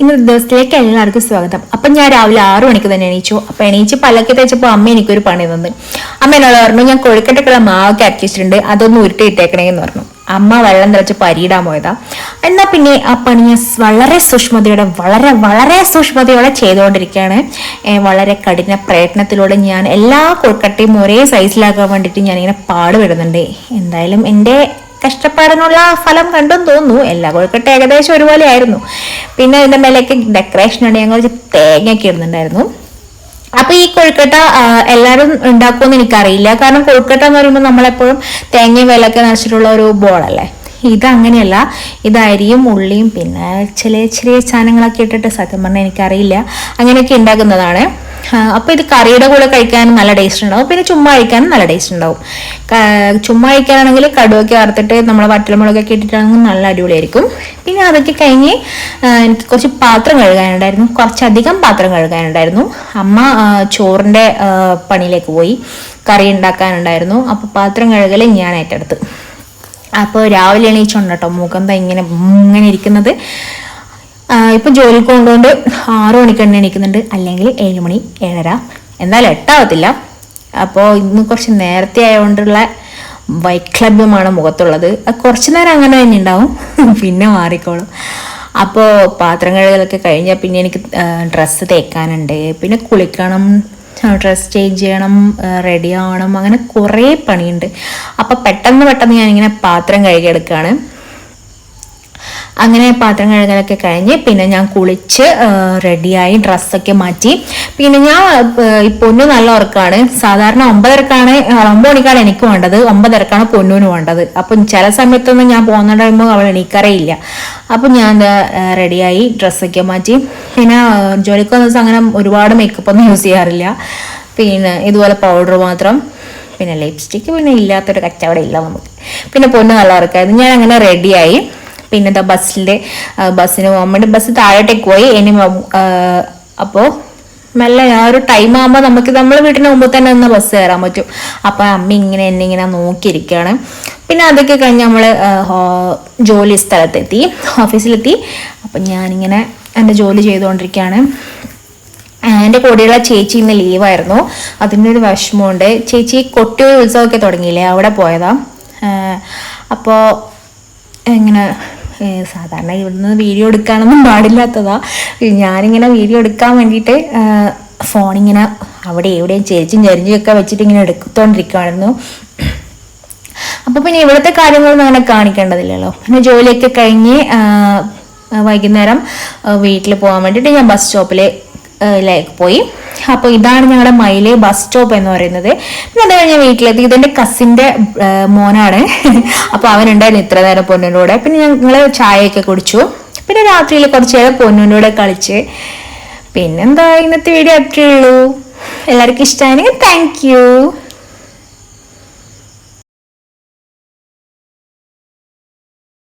ഇന്നത്തെ ദിവസത്തിലേക്ക് എല്ലാവർക്കും സ്വാഗതം. അപ്പം ഞാൻ രാവിലെ ആറു മണിക്ക് തന്നെ എണീച്ചു. അപ്പം എണീച്ച് പല്ലൊക്കെ തേച്ചപ്പോൾ അമ്മ എനിക്കൊരു പണി തന്നു. അമ്മ എന്നോട് പറഞ്ഞു ഞാൻ കൊഴുക്കട്ടക്കുള്ള മാവൊക്കെ അരച്ചിട്ടുണ്ട് അതൊന്ന് ഉരുട്ടിയിട്ടേക്കണേ എന്ന് പറഞ്ഞു. അമ്മ വെള്ളം തിളച്ച് പരിയിടാൻ പോയതാ. എന്നാൽ പിന്നെ ആ പണി ഞാൻ വളരെ സൂക്ഷ്മതയോടെ വളരെ വളരെ സൂക്ഷ്മതയോടെ ചെയ്തുകൊണ്ടിരിക്കുകയാണ്. വളരെ കഠിന പ്രയത്നത്തിലൂടെ ഞാൻ എല്ലാ കൊഴുക്കട്ടയും ഒരേ സൈസിലാക്കാൻ വേണ്ടിയിട്ട് ഞാനിങ്ങനെ പാടുപെടുന്നുണ്ട്. എന്തായാലും എന്റെ കഷ്ടപ്പാടിനുള്ള ഫലം കണ്ടെന്ന് തോന്നുന്നു. എല്ലാ കൊഴുക്കട്ട ഏകദേശം ഒരുപോലെ ആയിരുന്നു പിന്നെ ഇതിന്റെ മേലേക്ക് ഡെക്കറേഷൻ ഉണ്ട് ഞങ്ങൾ തേങ്ങയൊക്കെ ഇടുന്നുണ്ടായിരുന്നു. അപ്പൊ ഈ കൊഴുക്കട്ട എല്ലാവരും ഉണ്ടാക്കുമെന്ന് എനിക്കറിയില്ല. കാരണം കൊഴുക്കട്ട എന്ന് പറയുമ്പോൾ നമ്മളെപ്പോഴും തേങ്ങയും വിലൊക്കെ നനച്ചിട്ടുള്ള ഒരു ബോളല്ലേ ഇത് അങ്ങനെയല്ല ഇത് അരിയും ഉള്ളിയും പിന്നെ ചെറിയ ചെറിയ സാധനങ്ങളൊക്കെ ഇട്ടിട്ട് സത്യം പറഞ്ഞാൽ എനിക്കറിയില്ല. അങ്ങനെയൊക്കെ ഉണ്ടാക്കുന്നതാണ്. ആ, അപ്പൊ ഇത് കറിയുടെ കൂടെ കഴിക്കാനും നല്ല ടേസ്റ്റ് ഉണ്ടാവും. പിന്നെ ചുമ്മാ കഴിക്കാനും നല്ല ടേസ്റ്റ് ഉണ്ടാവും. ചുമ്മാ കഴിക്കാനാണെങ്കിൽ കടുവൊക്കെ വറുത്തിട്ട് നമ്മൾ വറ്റൽമുളകൊക്കെ ഇട്ടിട്ടാണെങ്കിൽ നല്ല അടിപൊളിയായിരിക്കും. പിന്നെ അതൊക്കെ കഴിഞ്ഞ് എനിക്ക് കുറച്ച് പാത്രം കഴുകാനുണ്ടായിരുന്നു. കുറച്ചധികം പാത്രം കഴുകാനുണ്ടായിരുന്നു. അമ്മ ചോറിന്റെ പണിയിലേക്ക് പോയി കറി ഉണ്ടാക്കാനുണ്ടായിരുന്നു. അപ്പൊ പാത്രം കഴുകൽ ഞാൻ ഏറ്റെടുത്ത്. അപ്പോൾ രാവിലെ എണീച്ചുണ്ട് കേട്ടോ. മുഖം ഇങ്ങനെ ഇങ്ങനെ ഇരിക്കുന്നത്. ഇപ്പൊ ജോലിക്ക് കൊണ്ടുകൊണ്ട് ആറു മണിക്ക് തന്നെ എണീക്കുന്നുണ്ട്. അല്ലെങ്കിൽ ഏഴ് മണി ഏഴര. എന്നാലും എട്ടാവത്തില്ല. അപ്പോൾ ഇന്ന് കുറച്ച് നേരത്തെ ആയതുകൊണ്ടുള്ള വൈക്ലഭ്യമാണ് മുഖത്തുള്ളത്. അത് കുറച്ച് നേരം അങ്ങനെ തന്നെ ഉണ്ടാവും. പിന്നെ മാറിക്കോളും. അപ്പോൾ പാത്രം കഴുകലൊക്കെ കഴിഞ്ഞാൽ പിന്നെ എനിക്ക് ഡ്രസ്സ് തേക്കാനുണ്ട്. പിന്നെ കുളിക്കണം ഡ്രസ് ചേഞ്ച് ചെയ്യണം റെഡി ആവണം. അങ്ങനെ കുറേ പണിയുണ്ട്. അപ്പോൾ പെട്ടെന്ന് പെട്ടെന്ന് ഞാനിങ്ങനെ പാത്രം കഴുകിയെടുക്കുകയാണ് അങ്ങനെ പാത്രം കഴുകലൊക്കെ കഴിഞ്ഞ് പിന്നെ ഞാൻ കുളിച്ച് റെഡിയായി ഡ്രസ്സൊക്കെ മാറ്റി. പിന്നെ ഞാൻ പൊന്നു നല്ല ഉറക്കാണ്. സാധാരണ ഒമ്പതരക്കാണ് ഒമ്പത് മണിക്കാണ് എനിക്ക് വേണ്ടത്. ഒമ്പതരക്കാണ് പൊന്നൂന് വേണ്ടത്. അപ്പം ചില സമയത്തൊന്നും ഞാൻ പോകുന്ന ടൈമോ അവൾ എണീക്കാറേയില്ല. അപ്പം ഞാൻ റെഡിയായി ഡ്രസ്സൊക്കെ മാറ്റി. പിന്നെ ആ, ജോലിക്ക് വന്ന ദിവസം അങ്ങനെ ഒരുപാട് മേക്കപ്പ് ഒന്നും യൂസ് ചെയ്യാറില്ല. പിന്നെ ഇതുപോലെ പൗഡർ മാത്രം. പിന്നെ ലിപ്സ്റ്റിക്ക് പിന്നെ ഇല്ലാത്തൊരു കച്ചവടം ഇല്ല നമുക്ക്. പിന്നെ പൊന്ന് നല്ല ഉറക്കായിരുന്നു. ഞാൻ അങ്ങനെ റെഡിയായി പിന്നെ എന്താ ബസ്സിന്റെ ബസ്സിന് വേണ്ടി ബസ് താഴോട്ടേക്ക് പോയി. ഇനി അപ്പോൾ മെല്ലെ ആ ഒരു ടൈം ആകുമ്പോൾ നമുക്ക് നമ്മൾ വീട്ടിന് മുമ്പ് തന്നെ നിന്ന് ബസ് കയറാൻ പറ്റും. അപ്പോൾ അമ്മ ഇങ്ങനെ എന്നെ ഇങ്ങനെ നോക്കിയിരിക്കുകയാണ് പിന്നെ അതൊക്കെ കഴിഞ്ഞ് നമ്മൾ ജോലി സ്ഥലത്തെത്തി ഓഫീസിലെത്തി. അപ്പം ഞാനിങ്ങനെ എന്റെ ജോലി ചെയ്തുകൊണ്ടിരിക്കുകയാണ് എന്റെ കൂടെയുള്ള ചേച്ചി ഇന്ന് ലീവായിരുന്നു. അതിന്റെ ഒരു വിഷമമുണ്ട്. ചേച്ചി കൊട്ടിയൂർ ഉത്സവമൊക്കെ തുടങ്ങിയില്ലേ? അവിടെ പോയതാ. അപ്പോൾ ഇങ്ങനെ സാധാരണ ഇവിടുന്ന് വീഡിയോ എടുക്കാനൊന്നും പാടില്ലാത്തതാ. ഞാനിങ്ങനെ വീഡിയോ എടുക്കാൻ വേണ്ടിയിട്ട് ഫോണിങ്ങനെ അവിടെ എവിടെയും ചെരിച്ചും ഒക്കെ വെച്ചിട്ട് ഇങ്ങനെ എടുത്തോണ്ടിരിക്കുവായിരുന്നു. അപ്പൊ പിന്നെ ഇവിടുത്തെ കാര്യങ്ങളൊന്നും അങ്ങനെ കാണിക്കേണ്ടതില്ലല്ലോ. പിന്നെ ജോലിയൊക്കെ കഴിഞ്ഞ് വൈകുന്നേരം വീട്ടിൽ പോകാൻ വേണ്ടിയിട്ട് ഞാൻ ബസ് സ്റ്റോപ്പിൽ ലേക്ക് പോയി. അപ്പോൾ ഇതാണ് ഞങ്ങളുടെ മയിലെ ബസ് സ്റ്റോപ്പ് എന്ന് പറയുന്നത്. പിന്നെ അത് കഴിഞ്ഞ് വീട്ടിലെത്തി. ഇതെന്റെ കസിന്റെ മോനാണ്. അപ്പോൾ അവനുണ്ടായിരുന്നു ഇത്ര നേരം പൊന്നിന്റെ കൂടെ. പിന്നെ ഞങ്ങൾ ചായയൊക്കെ കുടിച്ചു. പിന്നെ രാത്രിയിൽ കുറച്ച് നേരം പൊന്നിന്റെ കളിച്ച്. പിന്നെന്താ ഇന്നത്തെ വീഡിയോ അത്രേ ഉള്ളൂ. എല്ലാവർക്കും ഇഷ്ടമാണെങ്കിൽ താങ്ക് യു